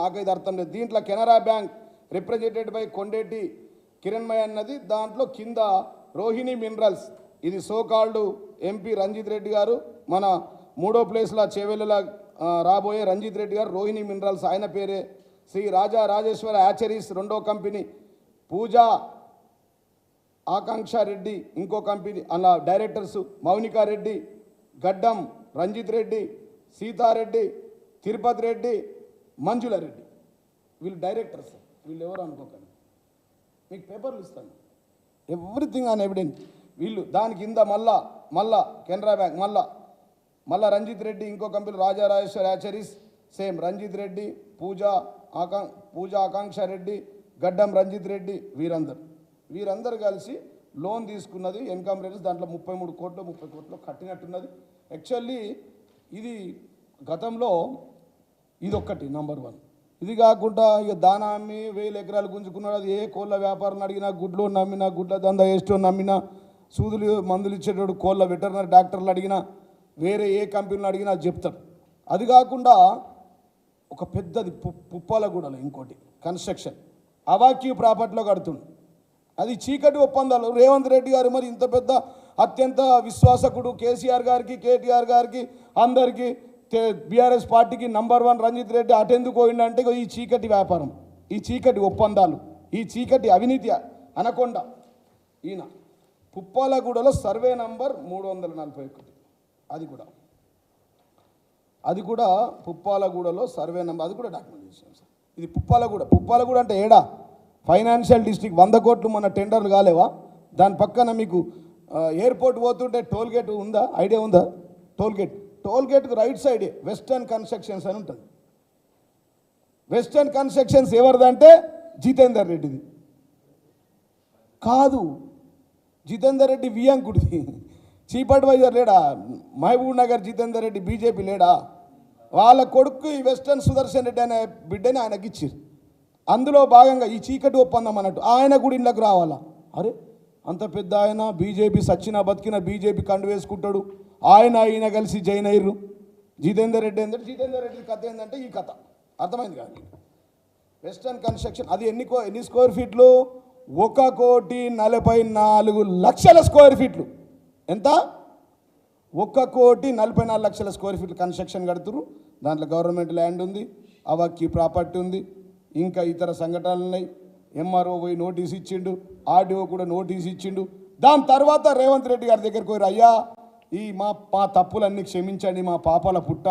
నాకు ఇది అర్థం లేదు. దీంట్లో Canara bank represented by Kondeti Kiranmai అన్నది. దాంట్లో కింద రోహిణి మినరల్స్ ఇది so called MP Ranjith Reddy garu మన మూడో ప్లేస్లో చేవెళ్ళలా రాబోయే రంజిత్ రెడ్డి గారు రోహిణి మినరల్స్ ఆయన పేరే శ్రీ రాజా రాజేశ్వర యాచరీస్ రెండో కంపెనీ పూజా ఆకాంక్ష రెడ్డి ఇంకో కంపెనీ అలా డైరెక్టర్స్ మౌనికా రెడ్డి గడ్డం రంజిత్ రెడ్డి సీతారెడ్డి తిరుపతి రెడ్డి మంజులారెడ్డి వీళ్ళు వీళ్ళు డైరెక్టర్స్. వీళ్ళు ఎవరు అనుకోకండి. మీకు పేపర్లు ఇస్తాను. Everything on evident. వీళ్ళు దాని కింద మళ్ళా మళ్ళా కెనరా బ్యాంక్ మళ్ళా మళ్ళా రంజిత్ రెడ్డి ఇంకో company Raja Rajeshwar hatcheries. Same Ranjith Reddy Pooja ఆకాం Pooja Akanksha Reddy Gaddam Ranjith Reddy వీరందరు. వీరందరూ కలిసి లోన్ తీసుకున్నది ఇన్కమ్ రేట్స్ దాంట్లో ముప్పై మూడు కోట్లు ముప్పై కోట్లు కట్టినట్టున్నది. యాక్చువల్లీ ఇది గతంలో ఇది ఒక్కటి నంబర్ వన్ ఇది కాకుండా ఇక దానా అమ్మి వేల ఎకరాలు గుంజుకున్నాడు. అది ఏ కోళ్ళ వ్యాపారం అడిగినా గుడ్లు నమ్మినా గుడ్ల దందా వేస్టో నమ్మినా సూదులు మందులు ఇచ్చేటోడు కోళ్ళ వెటర్నరీ డాక్టర్లు అడిగినా వేరే ఏ కంపెనీలు అడిగినా చెప్తాడు. అది కాకుండా ఒక పెద్దది పుప్పాల పుప్పాలగూడలో ఇంకోటి కన్స్ట్రక్షన్. అవాక్యూ ప్రాపర్టీలో కడుతుండు. అది చీకటి ఒప్పందాలు. రేవంత్ రెడ్డి గారు మరి ఇంత పెద్ద అత్యంత విశ్వాసకుడు కేసీఆర్ గారికి కేటీఆర్ గారికి అందరికీ బీఆర్ఎస్ పార్టీకి నంబర్ వన్ రంజిత్ రెడ్డి అటెందుకు పోయిందంటే ఈ చీకటి వ్యాపారం ఈ చీకటి ఒప్పందాలు ఈ చీకటి అవినీతి అనకొండ. ఈయన పుప్పాలగూడలో సర్వే నంబర్ మూడు వందల నలభై ఒకటి. అది కూడా. అది కూడా పుప్పాలగూడలో సర్వే నెంబర్ అది కూడా డాక్యుమెంట్ చేసాం సార్. ఇది పుప్పాలగూడ. పుప్పాలగూడ అంటే ఏడా? ఫైనాన్షియల్ డిస్ట్రిక్ట్ వంద కోట్లు మన టెండర్లు కాలేవా? దాని పక్కన మీకు ఎయిర్పోర్ట్ పోతుంటే టోల్గేట్ ఉందా? ఐడియా ఉందా? Tollgate టోల్గేట్కు toll right side western constructions అని ఉంటుంది. వెస్టర్న్ కన్స్ట్రక్షన్స్ ఎవరిదంటే జితేందర్ రెడ్డిది. కాదు జితేందర్ రెడ్డి వియాంకుడిది చీఫ్ అడ్వైజర్ లేడా? మహబూబ్ నగర్ జితేందర్ రెడ్డి బీజేపీ లేడా? వాళ్ళ కొడుకు ఈ వెస్టర్న్ సుదర్శన్ రెడ్డి అనే బిడ్డని ఆయనకి ఇచ్చారు అందులో భాగంగా ఈ చీకటి ఒప్పందం అన్నట్టు ఆయన కూడా ఇండ్లకు రావాలా? అరే అంత పెద్ద ఆయన బీజేపీ సచ్చిన బతికిన బీజేపీ కండు వేసుకుంటాడు. ఆయన ఆయన కలిసి జైన్ అయ్యారు జితేందర్ రెడ్డి ఏంటంటే జితేందర్ రెడ్డి కథ ఏంటంటే ఈ కథ. అర్థమైంది కానీ వెస్టర్న్ కన్స్ట్రక్షన్ అది ఎన్ని కో ఎన్ని స్క్వేర్ ఫీట్లు ఒక కోటి నలభై నాలుగు లక్షల స్క్వేర్ ఫీట్లు ఎంత? ఒక్క కోటి నలభై నాలుగు లక్షల స్క్వేర్ ఫీట్లు కన్స్ట్రక్షన్ కడుతురు దాంట్లో గవర్నమెంట్ ల్యాండ్ ఉంది అవక్కి ప్రాపర్టీ ఉంది ఇంకా ఇతర సంఘటనలు ఉన్నాయి. ఎంఆర్ఓ పోయి నోటీస్ ఇచ్చిండు ఆర్డీఓ కూడా నోటీస్ ఇచ్చిండు. దాని తర్వాత రేవంత్ రెడ్డి గారి దగ్గరికి పోయారు అయ్యా ఈ మా మా తప్పులన్నీ క్షమించండి మా పాపాల పుట్ట.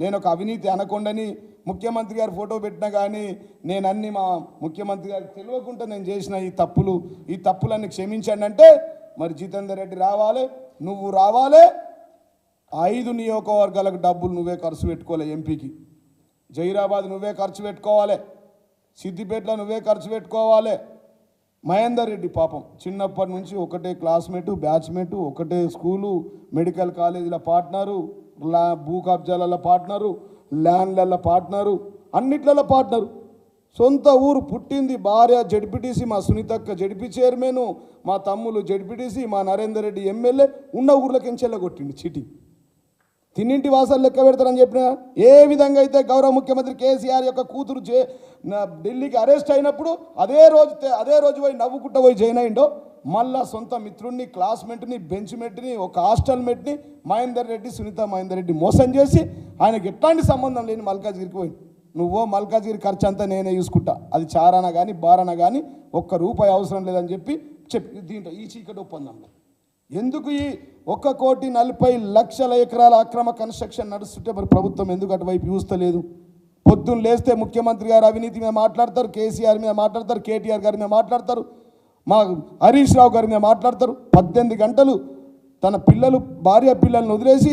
నేను ఒక అవినీతి అనకుండని ముఖ్యమంత్రి గారు ఫోటో పెట్టినా కానీ నేను అన్ని మా ముఖ్యమంత్రి గారికి తెలియకుండా నేను చేసిన ఈ తప్పులు ఈ తప్పులన్నీ క్షమించండి అంటే మరి జితేందర్ రెడ్డి రావాలి నువ్వు రావాలి. ఐదు నియోజకవర్గాలకు డబ్బులు నువ్వే ఖర్చు పెట్టుకోవాలి ఎంపీకి. జైరాబాద్ నువ్వే ఖర్చు పెట్టుకోవాలి. సిద్దిపేటలో నువ్వే ఖర్చు పెట్టుకోవాలి. మహేందర్ రెడ్డి పాపం. చిన్నప్పటి నుంచి ఒకటే క్లాస్మేటు బ్యాచ్మేటు ఒకటే స్కూలు మెడికల్ కాలేజీల పార్ట్నరు లా భూ కబ్జాలలో పార్ట్నరు ల్యాండ్లలో పార్ట్నరు అన్నిట్లలో పార్ట్నరు. సొంత ఊరు పుట్టింది భార్య జడ్పీటీసీ మా సునీతక్క జడ్పీ చైర్మన్ మా తమ్ములు జడ్పీటీసీ మా నరేందర్ రెడ్డి ఎమ్మెల్యే ఉన్న ఊర్లకెంచెల్ల కొట్టింది చిటి. తిన్నింటి వాసాలు లెక్క పెడతారని చెప్పిన ఏ విధంగా అయితే గౌరవ ముఖ్యమంత్రి కేసీఆర్ యొక్క కూతురు జే ఢిల్లీకి అరెస్ట్ అయినప్పుడు అదే రోజు అదే రోజు పోయి నవ్వుకుంటూ పోయి జాయిన్ అయిండో మళ్ళా సొంత మిత్రుడిని క్లాస్మేట్ని బెంచ్ మేట్ని ఒక హాస్టల్ మేట్ని మహేందర్ రెడ్డి సునీత మహేందర్ రెడ్డి మోసం చేసి ఆయనకి ఎట్లాంటి సంబంధం లేని మల్కాజ్గిరికి పోయి నువ్వో మల్కాజ్గిరి ఖర్చు అంతా నేనే చూసుకుంటా. అది చారాన కానీ బారాన కానీ ఒక్క రూపాయి అవసరం లేదని చెప్పి చెప్పి దీంట్లో ఈ చీకటి ఒప్పందంలో ఎందుకు ఈ ఒక్క కోటి నలభై లక్షల ఎకరాల అక్రమ కన్స్ట్రక్షన్ నడుస్తుంటే మరి ప్రభుత్వం ఎందుకు అటువైపు చూస్తలేదు పొద్దున్న లేస్తే ముఖ్యమంత్రి గారు అవినీతి మీద మాట్లాడతారు కేసీఆర్ మీద మాట్లాడతారు కేటీఆర్ గారి మీద మాట్లాడతారు మా హరీష్ రావు గారి మీద మాట్లాడతారు. పద్దెనిమిది గంటలు తన పిల్లలు భార్య పిల్లల్ని వదిలేసి